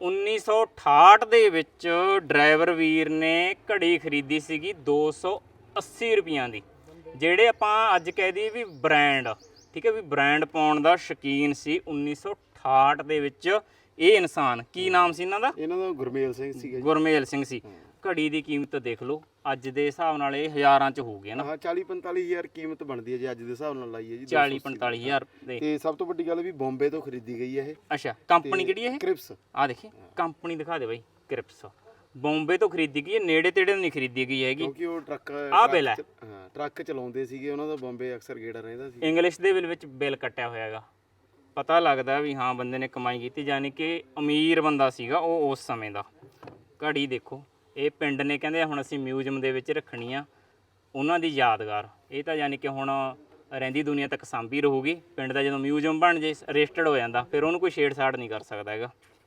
1968 ਦੇ ਵਿੱਚ ਡਰਾਈਵਰ ਵੀਰ ਨੇ ਘੜੀ ਖਰੀਦੀ ਸੀਗੀ 280 ਰੁਪਈਆਂ ਦੀ ਜਿਹੜੇ ਆਪਾਂ ਅੱਜ ਕਹਿ ਦਈਏ ਵੀ ਬ੍ਰਾਂਡ ਠੀਕ ਹੈ ਵੀ ਬ੍ਰਾਂਡ ਪਾਉਣ ਦਾ ਸ਼ੌਕੀਨ ਸੀ 1968 ਦੇ ਵਿੱਚ। ਇਹ ਇਨਸਾਨ ਕੀ ਨਾਮ ਸੀ ਇਹਨਾਂ ਦਾ? ਇਹਨਾਂ ਦਾ ਗੁਰਮੇਲ ਸਿੰਘ ਸੀਗਾ ਜੀ। ਗੁਰਮੇਲ ਸਿੰਘ ਸੀ। ਘੜੀ ਦੀ ਕੀਮਤ ਦੇਖ ਲਓ ਅੱਜ ਦੇ ਹਿਸਾਬ ਨਾਲ ਇਹ ਹਜ਼ਾਰਾਂ ਚ ਹੋ ਗਿਆ ਨਾ। ਹਾਂ 40 45 ਹਜ਼ਾਰ ਕੀਮਤ ਬਣਦੀ ਹੈ ਜੀ ਅੱਜ ਦੇ ਹਿਸਾਬ ਨਾਲ ਲਾਈਏ ਜੀ 40 45 ਹਜ਼ਾਰ ਦੇ। ਤੇ ਸਭ ਤੋਂ ਵੱਡੀ ਗੱਲ ਵੀ ਬੰਬੇ ਤੋਂ ਖਰੀਦੀ ਗਈ ਹੈ ਇਹ। ਅੱਛਾ ਕੰਪਨੀ ਕਿਹੜੀ ਹੈ ਇਹ? ਕ੍ਰਿਪਸ। ਆ ਦੇਖੀ ਕੰਪਨੀ ਦਿਖਾ ਦੇ ਬਾਈ ਕ੍ਰਿਪਸ। ਬੰਬੇ ਤੋਂ ਖਰੀਦੀ ਗਈ ਹੈ ਨੇੜੇ ਤੇੜੇ ਨਹੀਂ ਖਰੀਦੀ ਗਈ ਹੈਗੀ। ਕਿਉਂਕਿ ਉਹ ਟਰੱਕ ਆਹ ਬਿੱਲ ਹੈ। ਟਰੱਕ ਚ- ਹਾਂ ਟਰੱਕ ਚਲਾਉਂਦੇ ਸੀਗੇ ਉਹਨਾਂ ਦਾ ਬੰਬੇ ਅਕਸਰ ਗੇੜਾ ਰਹਿੰਦਾ ਸੀ। ਇੰਗਲਿਸ਼ ਦੇ ਬਿੱਲ ਵਿੱਚ ਬਿੱਲ ਕੱਟਿਆ ਹੋਇਆ ਹੈਗਾ। ਪਤਾ ਲੱਗਦਾ ਵੀ ਹਾਂ ਬੰਦੇ ਨੇ ਕਮਾਈ ਕੀਤੀ ਯਾਨੀ ਕਿ ਅਮੀਰ ਬੰਦਾ ਸੀਗਾ ਉਹ ਉਸ ਸਮੇਂ ਦਾ। ਘੜੀ ਦੇਖੋ। ਇਹ ਪਿੰਡ ਨੇ ਕਹਿੰਦੇ ਹੁਣ ਅਸੀਂ ਮਿਊਜ਼ੀਅਮ ਦੇ ਵਿੱਚ ਰੱਖਣੀ ਆ, ਉਹਨਾਂ ਦੀ ਯਾਦਗਾਰ। ਇਹ ਤਾਂ ਯਾਨੀ ਕਿ ਹੁਣ ਰਹਿੰਦੀ ਦੁਨੀਆ ਤੱਕ ਸਾਂਭੀ ਰਹੂਗੀ। ਪਿੰਡ ਦਾ ਜਦੋਂ ਮਿਊਜ਼ੀਅਮ ਬਣ ਜੇ ਰਜਿਸਟਰਡ ਹੋ ਜਾਂਦਾ, ਫਿਰ ਉਹਨੂੰ ਕੋਈ ਛੇੜਛਾੜ ਨਹੀਂ ਕਰ ਸਕਦਾ ਹੈਗਾ।